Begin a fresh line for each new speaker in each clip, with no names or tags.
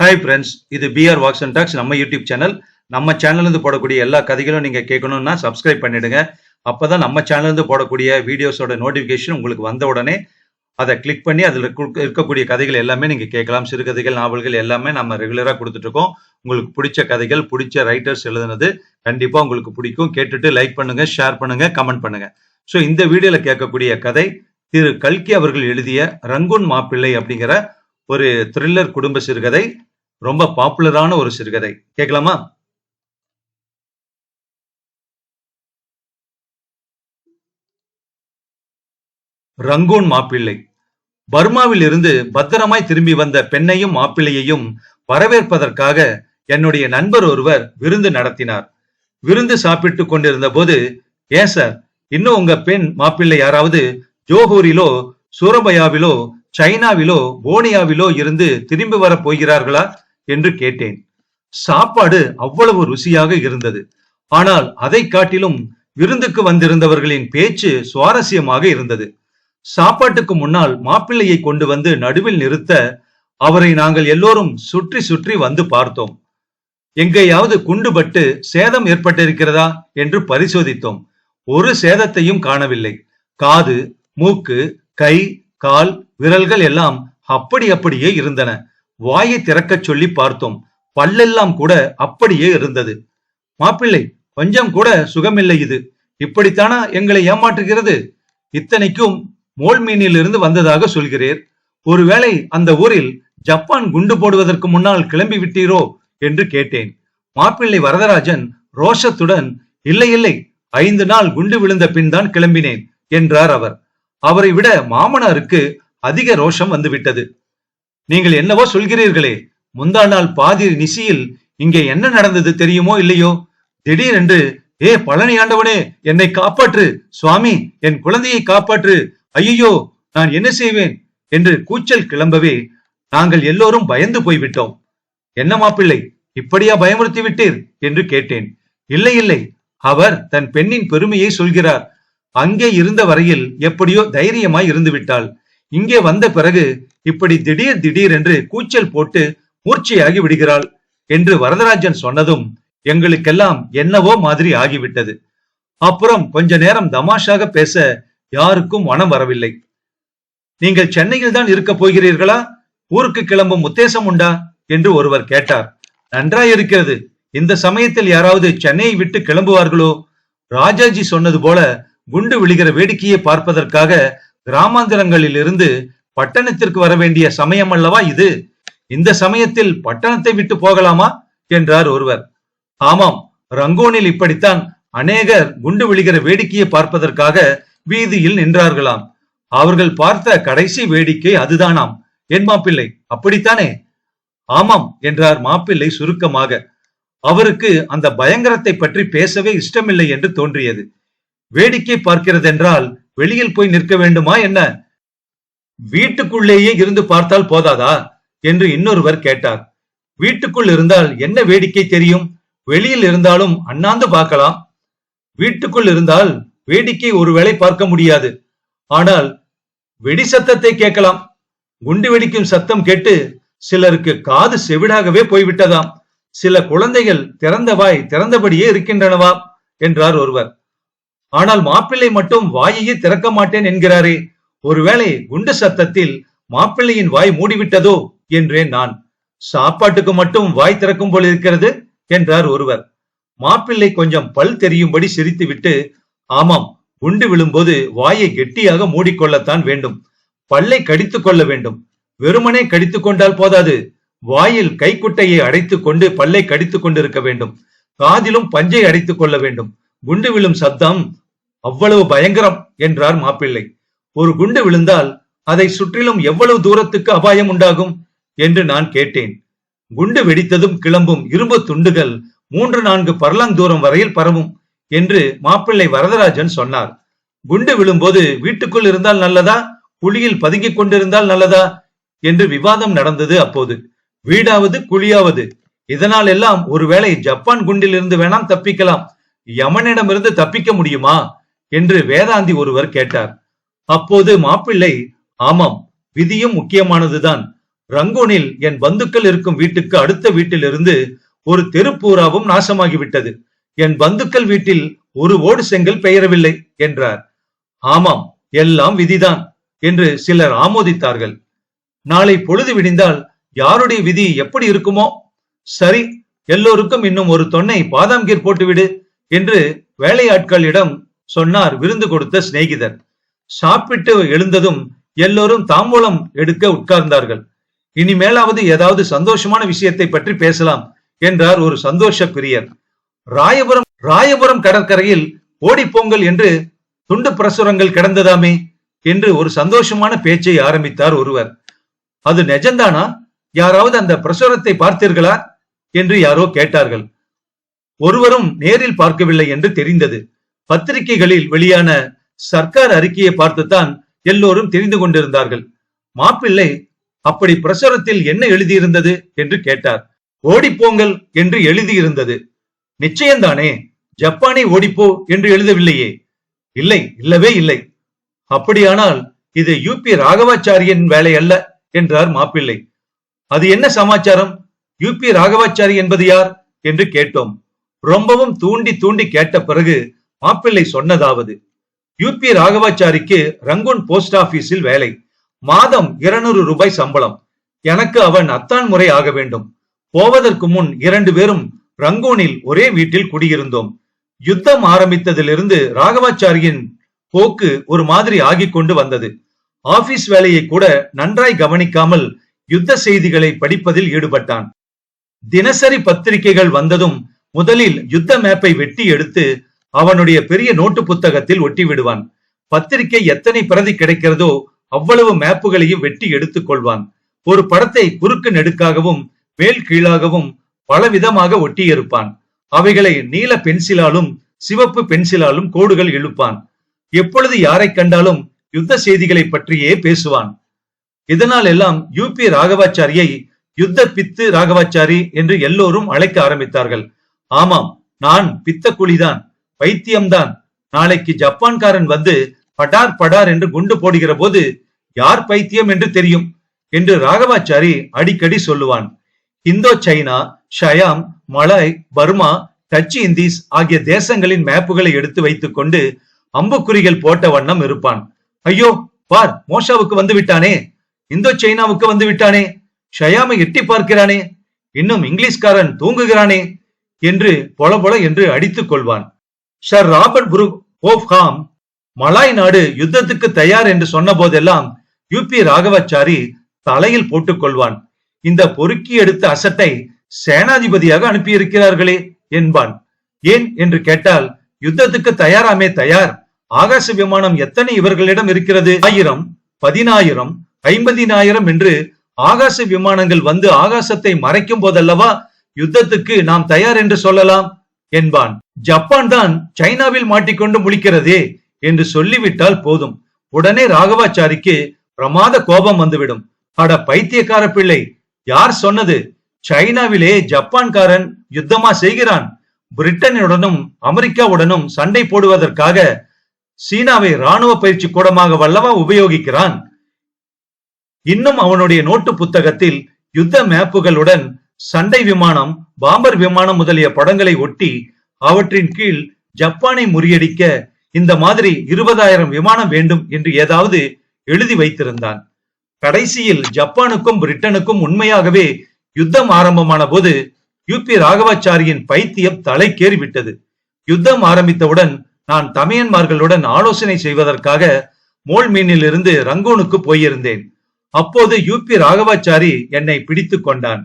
Hi friends இது PR walks and talks நம்ம YouTube channel நம்ம சேனல்லேருந்து போடக்கூடிய எல்லா கதைகளும் நீங்கள் கேட்கணும்னா சப்ஸ்கிரைப் பண்ணிடுங்க. அப்பதான் நம்ம சேனல்லேருந்து போடக்கூடிய வீடியோஸோட நோட்டிஃபிகேஷன் உங்களுக்கு வந்த உடனே அதை கிளிக் பண்ணி அதில் இருக்கக்கூடிய கதைகள் எல்லாமே நீங்கள் கேட்கலாம். சிறுகதைகள் நாவல்கள் எல்லாமே நம்ம ரெகுலராக கொடுத்துட்ருக்கோம் உங்களுக்கு பிடிச்ச கதைகள் பிடிச்ச ரைட்டர்ஸ் எழுதுனது கண்டிப்பாக உங்களுக்கு பிடிக்கும். கேட்டுட்டு லைக் பண்ணுங்க ஷேர் பண்ணுங்க கமெண்ட் பண்ணுங்க. ஸோ இந்த வீடியோவில் கேட்கக்கூடிய கதை திரு கல்கி அவர்கள் எழுதிய ரங்கூன் மாப்பிள்ளை அப்படிங்கிற ஒரு த்ரில்லர் குடும்ப சிறுகதை. ரொம்ப பாப்புலரான ஒரு சிறுகதை. கேட்கலாமா? ரங்கூன் மாப்பிள்ளை. பர்மாவில் இருந்து பத்திரமாய் திரும்பி வந்த பெண்ணையும் மாப்பிள்ளையையும் வரவேற்பதற்காக என்னுடைய நண்பர் ஒருவர் விருந்து நடத்தினார். விருந்து சாப்பிட்டுக் கொண்டிருந்த போது ஏன் சார் இன்னும் உங்க பெண் மாப்பிள்ளை யாராவது ஜோஹூரிலோ சூரபயாவிலோ சைனாவிலோ போனியாவிலோ இருந்து திரும்பி வர போகிறார்களா? என்று கேட்டேன். சாப்பாடு அவ்வளவு ருசியாக இருந்தது. ஆனால் அதை காட்டிலும் விருந்துக்கு வந்திருந்தவர்களின் பேச்சு சுவாரஸ்யமாக இருந்தது. சாப்பாட்டுக்கு முன்னால் மாப்பிள்ளையை கொண்டு வந்து நடுவில் நிறுத்த அவரை நாங்கள் எல்லோரும் சுற்றி சுற்றி வந்து பார்த்தோம். எங்கேயாவது குண்டுபட்டு சேதம் ஏற்பட்டிருக்கிறதா என்று பரிசோதித்தோம். ஒரு சேதத்தையும் காணவில்லை. காது மூக்கு கை கால் விரல்கள் எல்லாம் அப்படி அப்படியே இருந்தன. வாயை திறக்கச் சொல்லி பார்த்தோம். பல்லெல்லாம் கூட அப்படியே இருந்தது. மாப்பிள்ளை கொஞ்சம் கூட சுகமில்லை இது. இப்படித்தானா எங்களை ஏமாற்றுகிறது? இத்தனைக்கும் மோல் மீனிலிருந்து வந்ததாக சொல்கிறீர். ஒருவேளை அந்த ஊரில் ஜப்பான் குண்டு போடுவதற்கு முன்னால் கிளம்பி விட்டீரோ என்று கேட்டேன். மாப்பிள்ளை வரதராஜன் ரோஷத்துடன் இல்லை இல்லை ஐந்து நாள் குண்டு விழுந்த பின் தான் கிளம்பினேன் என்றார் அவர். அவரை விட மாமனாருக்கு அதிக ரோஷம் வந்துவிட்டது. நீங்கள் என்னவோ சொல்கிறீர்களே முந்தா நாள் பாதி நிசியில் இங்கே என்ன நடந்தது தெரியுமோ இல்லையோ? திடீரென்று ஏ பழனி ஆண்டவனே என்னை காப்பாற்று சுவாமி என் குழந்தையை காப்பாற்று ஐயோ நான் என்ன செய்வேன்? என்று கூச்சல் கிளம்பவே நாங்கள் எல்லோரும் பயந்து போய்விட்டோம். என்ன மாப்பிள்ளை இப்படியா பயமுறுத்தி விட்டீர்? என்று கேட்டேன். இல்லை இல்லை அவர் தன் பெண்ணின் பெருமையை சொல்கிறார். அங்கே இருந்த வரையில் எப்படியோ தைரியமாய் இருந்து விட்டாள். இங்கே வந்த பிறகு இப்படி திடீர் திடீர் என்று கூச்சல் போட்டு மூர்ச்சையாகி விடுகிறாள் என்று வரதராஜன் சொன்னதும் எங்களுக்கெல்லாம் என்னவோ மாதிரி ஆகிவிட்டது. அப்புறம் கொஞ்ச நேரம் தமாஷாக பேச யாருக்கும் மனம் வரவில்லை. நீங்கள் சென்னையில் தான் இருக்க போகிறீர்களா? ஊருக்கு கிளம்பும் உத்தேசம் உண்டா? என்று ஒருவர் கேட்டார். நன்றாய் இருக்கிறது. இந்த சமயத்தில் யாராவது சென்னையை விட்டு கிளம்புவார்களோ? ராஜாஜி சொன்னது போல குண்டு விழுகிற வேடிக்கையை பார்ப்பதற்காக கிராமாந்திரங்களில் இருந்து பட்டணத்திற்கு வர வேண்டிய சமயம் அல்லவா இது? இந்த சமயத்தில் பட்டணத்தை விட்டு போகலாமா? என்றார் ஒருவர். ஆமாம் ரங்கோனில் இப்படித்தான் அநேகர் குண்டு விழுகிற வேடிக்கையை பார்ப்பதற்காக வீதியில் நின்றார்களாம். அவர்கள் பார்த்த கடைசி வேடிக்கை அதுதானாம். என் மாப்பிள்ளை அப்படித்தானே? ஆமாம் என்றார் மாப்பிள்ளை சுருக்கமாக. அவருக்கு அந்த பயங்கரத்தை பற்றி பேசவே இஷ்டமில்லை என்று தோன்றியது. வேடிக்கை பார்க்கிறதென்றால் வெளியில் போய் நிற்க வேண்டுமா என்ன? வீட்டுக்குள்ளேயே இருந்து பார்த்தால் போதாதா? என்று இன்னொருவர் கேட்டார். வீட்டுக்குள் இருந்தால் என்ன வேடிக்கை தெரியும்? வெளியில் இருந்தாலும் அண்ணாந்து பார்க்கலாம். வீட்டுக்குள் இருந்தால் வேடிக்கை ஒருவேளை பார்க்க முடியாது. ஆனால் வெடி சத்தத்தை கேட்கலாம். குண்டு வெடிக்கும் சத்தம் கேட்டு சிலருக்கு காது செவிடாகவே போய்விட்டதாம். சில குழந்தைகள் திறந்த வாய் திறந்தபடியே இருக்கின்றனவா என்றார் ஒருவர். ஆனால் மாப்பிள்ளை மட்டும் வாயையே திறக்க மாட்டேன் என்கிறாரே ஒருவேளை குண்டு சத்தத்தில் மாப்பிள்ளையின் வாய் மூடிவிட்டதோ என்றேன் நான். சாப்பாட்டுக்கு மட்டும் வாய் திறக்கும் போல் இருக்கிறது என்றார் ஒருவர். மாப்பிள்ளை கொஞ்சம் பல் தெரியும்படி சிரித்துவிட்டு ஆமாம் குண்டு விழும்போது வாயை கெட்டியாக மூடிக்கொள்ளத்தான் வேண்டும். பல்லை கடித்துக் கொள்ள வேண்டும். வெறுமனே கடித்துக் கொண்டால் போதாது. வாயில் கைக்குட்டையை அடைத்துக் கொண்டு பல்லை கடித்துக் கொண்டிருக்க வேண்டும். காதிலும் பஞ்சை அடைத்துக் கொள்ள வேண்டும். குண்டு விழும் சத்தம் அவ்வளவு பயங்கரம் என்றார் மாப்பிள்ளை. ஒரு குண்டு விழுந்தால் அதை சுற்றிலும் எவ்வளவு தூரத்துக்கு அபாயம் உண்டாகும் என்று நான் கேட்டேன். குண்டு வெடித்ததும் கிளம்பும் இரும்பு துண்டுகள் மூன்று நான்கு பர்லாங் தூரம் வரையில் பரவும் என்று மாப்பிள்ளை வரதராஜன் சொன்னார். குண்டு விழும்போது வீட்டுக்குள் இருந்தால் நல்லதா? குழியில் பதுங்கிக் கொண்டிருந்தால் நல்லதா? என்று விவாதம் நடந்தது அப்போது. வீடாவது குழியாவது. இதனால் எல்லாம் ஒருவேளை ஜப்பான் குண்டிலிருந்து வேணாம் தப்பிக்கலாம். யமனிடமிருந்து தப்பிக்க முடியுமா? என்று வேதாந்தி ஒருவர் கேட்டார். அப்போது மாப்பிள்ளை ஆமாம் விதியும் முக்கியமானதுதான். ரங்கூனில் என் பந்துக்கள் இருக்கும் வீட்டுக்கு அடுத்த வீட்டிலிருந்து ஒரு தெருப்பூராவும் நாசமாகிவிட்டது. என் பந்துக்கள் வீட்டில் ஒரு ஓடு செங்கல் பெயரவில்லை என்றார். ஆமாம் எல்லாம் விதிதான் என்று சிலர் ஆமோதித்தார்கள். நாளை பொழுது விடிந்தால் யாருடைய விதி எப்படி இருக்குமோ? சரி எல்லோருக்கும் இன்னும் ஒரு தொன்னை பாதாம் கீர் போட்டுவிடு என்று வேலையாட்களிடம் சொன்னார் விருந்து கொடுத்த சிநேகிதர். சாப்பிட்டு எழுந்ததும் எல்லோரும் தாம்பூலம் எடுக்க உட்கார்ந்தார்கள். இனிமேலாவது ஏதாவது சந்தோஷமான விஷயத்தை பற்றி பேசலாம் என்றார் ஒரு சந்தோஷ பிரியர் ராயபுரம் ராயபுரம் கடற்கரையில் ஓடிப்போங்கல் என்று துண்டு பிரசுரங்கள் கிடந்ததாமே என்று ஒரு சந்தோஷமான பேச்சை ஆரம்பித்தார் ஒருவர். அது நெஜந்தானா யாராவது அந்த பிரசுரத்தை பார்த்தீர்களா? என்று யாரோ கேட்டார்கள். ஒருவரும் நேரில் பார்க்கவில்லை என்று தெரிந்தது. பத்திரிகைகளில் வெளியான சர்க்கார் அறிக்கையை பார்த்துத்தான் எல்லோரும் தெரிந்து கொண்டிருந்தார்கள். மாப்பிள்ளை அப்படி பிரசுரத்தில் என்ன எழுதியிருந்தது? என்று கேட்டார். ஓடிப்போங்கள் என்று எழுதியிருந்தது. நிச்சயம்தானே ஜப்பானை ஓடிப்போ என்று எழுதவில்லையே. இல்லை இல்லவே இல்லை. அப்படியானால் இது யூபி ராகவாச்சாரியன் வேலை அல்ல என்றார் மாப்பிள்ளை. அது என்ன சமாச்சாரம்? யூபி ராகவாச்சாரி என்பது யார்? என்று கேட்டோம். ரொம்பவும் தூண்டி தூண்டி கேட்ட பிறகு மாப்பிள்ளை சொன்னதாவது யூபி ராகவாச்சாரிக்கு ரங்கூன் போஸ்ட் ஆபீஸில் வேலை. மாதம் இருநூறு ரூபாய் சம்பளம். எனக்கு அவன் அத்தான் முறை ஆக வேண்டும். போவதற்கு முன் இரண்டு பேரும் ரங்கூனில் ஒரே வீட்டில் குடியிருந்தோம். யுத்தம் ஆரம்பித்ததிலிருந்து ராகவாச்சாரியின் போக்கு ஒரு மாதிரி ஆகிக் கொண்டு வந்தது. ஆபீஸ் வேலையை கூட நன்றாய் கவனிக்காமல் யுத்த செய்திகளை படிப்பதில் ஈடுபட்டான். தினசரி பத்திரிகைகள் வந்ததும் முதலில் யுத்த மேப்பை வெட்டி எடுத்து அவனுடைய பெரிய நோட்டு புத்தகத்தில் ஒட்டி விடுவான் பத்திரிகை எத்தனை பிரதி கிடைக்கிறதோ அவ்வளவு மேப்புகளையும் வெட்டி எடுத்துக் கொள்வான் ஒரு படத்தை குறுக்கு நெடுக்காகவும் மேல் கீழாகவும் பலவிதமாக ஒட்டியிருப்பான். அவைகளை நீல பென்சிலாலும் சிவப்பு பென்சிலாலும் கோடுகள் இழுப்பான். எப்பொழுது யாரை கண்டாலும் யுத்த செய்திகளை பற்றியே பேசுவான். இதனால் எல்லாம் யூபி ராகவாச்சாரியை யுத்த பித்து ராகவாச்சாரி என்று எல்லோரும் அழைக்க ஆரம்பித்தார்கள். ஆமாம் நான் பித்த குழிதான் பைத்தியம்தான். நாளைக்கு ஜப்பான்காரன் வந்து படார் படார் என்று குண்டு போடுகிற போது யார் பைத்தியம் என்று தெரியும் என்று ராகவாச்சாரி அடிக்கடி சொல்லுவான். Indo China Siam Malay Burma Dutch Indies ஆகிய தேசங்களின் மேப்புகளை எடுத்து வைத்துக் கொண்டு அம்புக்குறிகள் போட்ட வண்ணம் இருப்பான். ஐயோ பார் மோஷாவுக்கு வந்து விட்டானே. இந்தோ சைனாவுக்கு வந்து விட்டானே. ஷயாமை எட்டி பார்க்கிறானே. இன்னும் இங்கிலீஷ்காரன் தூங்குகிறானே என்று பொல பொல என்று அடித்துக் கொள்வான். Sir Robert Brooke of Malay நாடு யுத்தத்துக்கு தயார் என்று சொன்ன போதெல்லாம் யூபி ராகவாச்சாரி தலையில் போட்டுக் கொள்வான் இந்த பொறுக்கி எடுத்த அசட்டை சேனாதிபதியாக அனுப்பியிருக்கிறார்களே என்பான். ஏன் என்று கேட்டால் யுத்தத்துக்கு தயாராமே தயார். ஆகாச விமானம் எத்தனை இவர்களிடம் இருக்கிறது? ஆயிரம் பதினாயிரம் ஐம்பதினாயிரம் என்று ஆகாச விமானங்கள் வந்து ஆகாசத்தை மறைக்கும் போதல்லவா யுத்தத்துக்கு நாம் தயார் என்று சொல்லலாம்? என்பான். ஜப்பான் தான் சைனாவில் மாட்டிக்கொண்டு முழிக்கிறதே என்று சொல்லிவிட்டால் போதும். உடனே ராகவாச்சாரிக்கு பிரமாத கோபம் வந்துவிடும். அட பைத்தியக்கார பிள்ளை யார் சொன்னது? சைனாவிலே ஜப்பான்காரன் யுத்தமா செய்கிறான். பிரிட்டனுடனும் அமெரிக்காவுடனும் சண்டை போடுவதற்காக சீனாவை ராணுவ பயிற்சி கூடமாக வல்லவா உபயோகிக்கிறான். இன்னும் அவனுடைய நோட்டு புத்தகத்தில் யுத்த மேப்புகளுடன் சண்டை விமானம் பாம்பர் விமானம் முதலிய படங்களை ஒட்டி அவற்றின் கீழ் ஜப்பானை முறியடிக்க இந்த மாதிரி இருபதாயிரம் விமானம் வேண்டும் என்று ஏதாவது எழுதி வைத்திருந்தான். கடைசியில் ஜப்பானுக்கும் பிரிட்டனுக்கும் உண்மையாகவே யுத்தம் ஆரம்பமான போது யூபி ராகவாச்சாரியின் பைத்தியம் தலைக்கேறி விட்டது யுத்தம் ஆரம்பித்தவுடன் நான் தமையன்மார்களுடன் ஆலோசனை செய்வதற்காக மோல்மீனில் இருந்து ரங்கூனுக்கு போயிருந்தேன். அப்போது யூபி ராகவாச்சாரி என்னை பிடித்துக் கொண்டான்.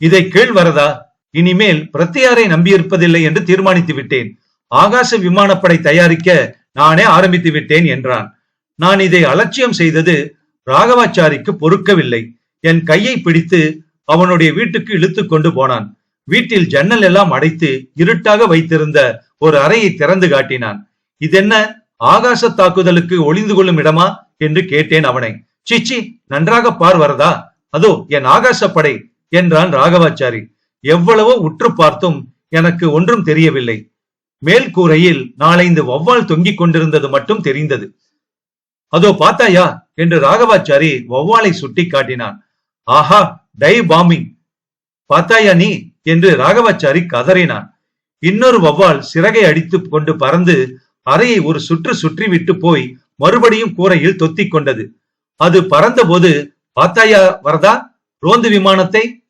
இதை கேள்வரதா? இனிமேல் பிரத்தியாரை நம்பியிருப்பதில்லை என்று தீர்மானித்து விட்டேன். ஆகாச விமானப்படை தயாரிக்க நானே ஆரம்பித்து விட்டேன் என்றான். நான் இதை அலட்சியம் செய்தது ராகவாச்சாரிக்கு பொறுக்கவில்லை. என் கையை பிடித்து அவனுடைய வீட்டுக்கு இழுத்து கொண்டு போனான். வீட்டில் ஜன்னல் எல்லாம் அடைத்து இருட்டாக வைத்திருந்த ஒரு அறையை திறந்து காட்டினான். இதென்ன? ஆகாச தாக்குதலுக்கு ஒளிந்து கொள்ளும் இடமா? என்று கேட்டேன் அவனை. சிச்சி நன்றாக பார் வரதா? அதோ என் ஆகாசப்படை என்றான் ராகவாச்சாரி. எவ்வளவோ உற்று பார்த்தும் எனக்கு ஒன்றும் தெரியவில்லை. மேல் கூரையில் நாலைந்து வௌவால் தொங்கிக் கொண்டிருந்தது மட்டும் தெரிந்தது. அதோ பார்த்தாயா? என்று ராகவாச்சாரி வௌவாலை சுட்டி காட்டினான். ஆஹா டை பாம்பிங். பார்த்தாயா நீ? என்று ராகவாச்சாரி கதறினான். இன்னொரு வவ்வால் சிறகை அடித்துக் கொண்டு பறந்து அறையை ஒரு சுற்று சுற்றி விட்டு போய் மறுபடியும் கூரையில் தொத்திக் கொண்டது. அது பறந்தபோது பார்த்தாயா வரதா? ரோந்து விமானத்தை?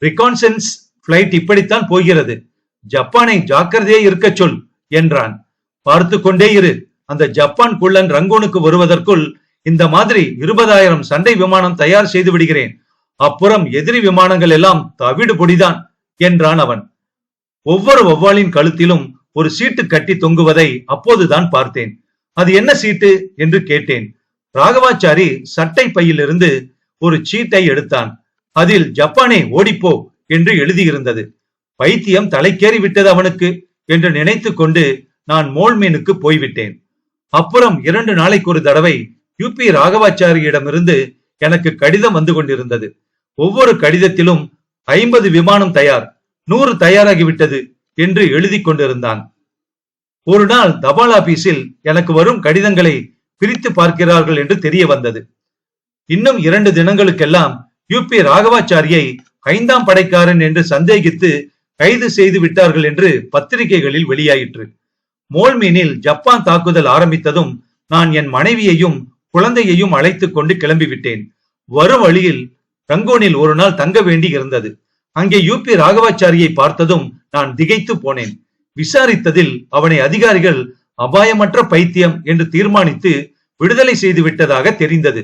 ரிகான்சன்ஸ் பிளைட் இப்படித்தான் போகிறது. ஜப்பானை ஜாக்கிரதையே இருக்கச் சொல் என்றான். பார்த்து கொண்டே இரு. அந்த ஜப்பான் குள்ளன் ரங்கூனுக்கு வருவதற்குள் இந்த மாதிரி இருபதாயிரம் சண்டை விமானம் தயார் செய்து விடுகிறேன். அப்புறம் எதிரி விமானங்கள் எல்லாம் தவிடு பொடிதான் என்றான் அவன். ஒவ்வொரு வௌவாலின் கழுத்திலும் ஒரு சீட்டு கட்டி தொங்குவதை அப்போதுதான் பார்த்தேன். அது என்ன சீட்டு? என்று கேட்டேன். ராகவாச்சாரி சட்டை பையிலிருந்து ஒரு சீட்டை எடுத்தான். அதில் ஜப்பானே ஓடிப்போ என்று எழுதியிருந்தது. பைத்தியம் தலைக்கேறி விட்டது அவனுக்கு என்று நினைத்து கொண்டு நான் மோல்மீனுக்கு போய்விட்டேன். அப்புறம் இரண்டு நாளைக்கு ஒரு தடவை யூபி ராகவாச்சாரியிடமிருந்து எனக்கு கடிதம் வந்து கொண்டிருந்தது. ஒவ்வொரு கடிதத்திலும் ஐம்பது விமானம் தயார் நூறு தயாராகிவிட்டது என்று எழுதி கொண்டிருந்தான். ஒரு நாள் தபால் ஆபீஸில் எனக்கு வரும் கடிதங்களை பிரித்து பார்க்கிறார்கள் என்று தெரிய வந்தது. இன்னும் இரண்டு தினங்களுக்கெல்லாம் யூபி ராகவாச்சாரியை ஐந்தாம் படைக்காரன் என்று சந்தேகித்து கைது செய்து விட்டார்கள் என்று பத்திரிகைகளில் வெளியாயிற்று. மோல்மீனில் ஜப்பான் தாக்குதல் ஆரம்பித்ததும் நான் என் மனைவியையும் குழந்தையையும் அழைத்துக் கொண்டு கிளம்பிவிட்டேன் வரும் வழியில் ரங்கோனில் ஒரு நாள் தங்க வேண்டி இருந்தது. அங்கே யூபி ராகவாச்சாரியை பார்த்ததும் நான் திகைத்து போனேன். விசாரித்ததில் அவனை அதிகாரிகள் அபாயமற்ற பைத்தியம் என்று தீர்மானித்து விடுதலை செய்து விட்டதாக தெரிந்தது.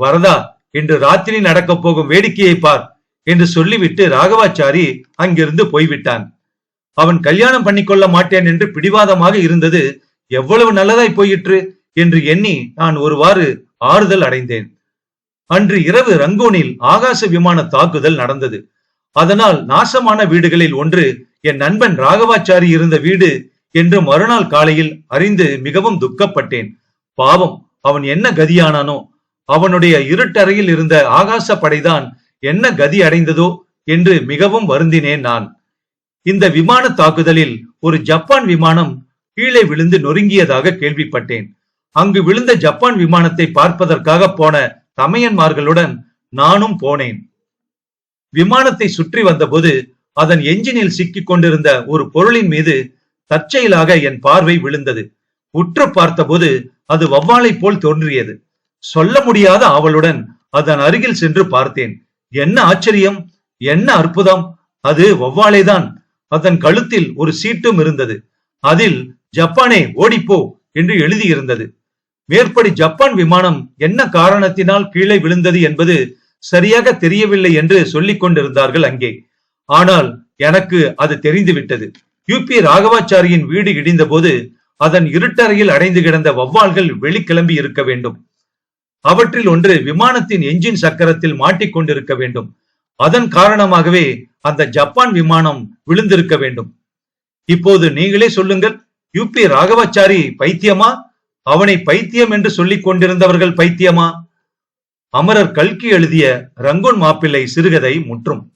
வரதா இன்று ராத்திரி நடக்கப் போகும் வேடிக்கையை பார் என்று சொல்லிவிட்டு ராகவாச்சாரி அங்கிருந்து போய்விட்டான். அவன் கல்யாணம் பண்ணிக்கொள்ள மாட்டேன் என்று பிடிவாதமாக இருந்தது எவ்வளவு நல்லதாய் போயிற்று? என்று எண்ணி நான் ஒருவாறு ஆறுதல் அடைந்தேன். அன்று இரவு ரங்கூனில் ஆகாச விமான தாக்குதல் நடந்தது. அதனால் நாசமான வீடுகளில் ஒன்று என் நண்பன் ராகவாச்சாரி இருந்த வீடு என்று மறுநாள் காலையில் அறிந்து மிகவும் துக்கப்பட்டேன். பாவம் அவன் என்ன கதியானானோ அவனுடைய இருட்டறையில் இருந்த ஆகாச படைதான் என்ன கதி அடைந்ததோ என்று மிகவும் வருந்தினேன் நான். இந்த விமான தாக்குதலில் ஒரு ஜப்பான் விமானம் கீழே விழுந்து நொறுங்கியதாக கேள்விப்பட்டேன். அங்கு விழுந்த ஜப்பான் விமானத்தை பார்ப்பதற்காக போன தமையன்மார்களுடன் நானும் போனேன். விமானத்தை சுற்றி வந்தபோது அதன் எஞ்சினில் சிக்கிக் கொண்டிருந்த ஒரு பொருளின் மீது தற்செயலாக என் பார்வை விழுந்தது. உற்று பார்த்தபோது அது வவ்வாலை போல் தோன்றியது. சொல்ல முடியாத ஆவலுடன் அதன் அருகில் சென்று பார்த்தேன். என்ன ஆச்சரியம்? என்ன அற்புதம்? அது வவ்வாலேதான் அதன் கழுத்தில் ஒரு சீட்டும் இருந்தது. அதில் ஜப்பானே ஓடிப்போ என்று எழுதியிருந்தது. மேற்படி ஜப்பான் விமானம் என்ன காரணத்தினால் கீழே விழுந்தது என்பது சரியாக தெரியவில்லை என்று சொல்லிக் கொண்டிருந்தார்கள் அங்கே. ஆனால் எனக்கு அது தெரிந்துவிட்டது. யூபி ராகவாச்சாரியின் வீடு இடிந்த போது அதன் இருட்டறையில் அடைந்து கிடந்த வவ்வால்கள் வெளிக்கிளம்பி இருக்க வேண்டும். அவற்றில் ஒன்று விமானத்தின் என்ஜின் சக்கரத்தில் மாட்டிக்கொண்டிருக்க வேண்டும். அதன் காரணமாகவே அந்த ஜப்பான் விமானம் விழுந்திருக்க வேண்டும். இப்போது நீங்களே சொல்லுங்கள் யுபி ராகவாச்சாரி பைத்தியமா? அவனை பைத்தியம் என்று சொல்லிக் கொண்டிருந்தவர்கள் பைத்தியமா? அமரர் கல்கி எழுதிய ரங்கோன் மாப்பிள்ளை சிறுகதை முற்றும்.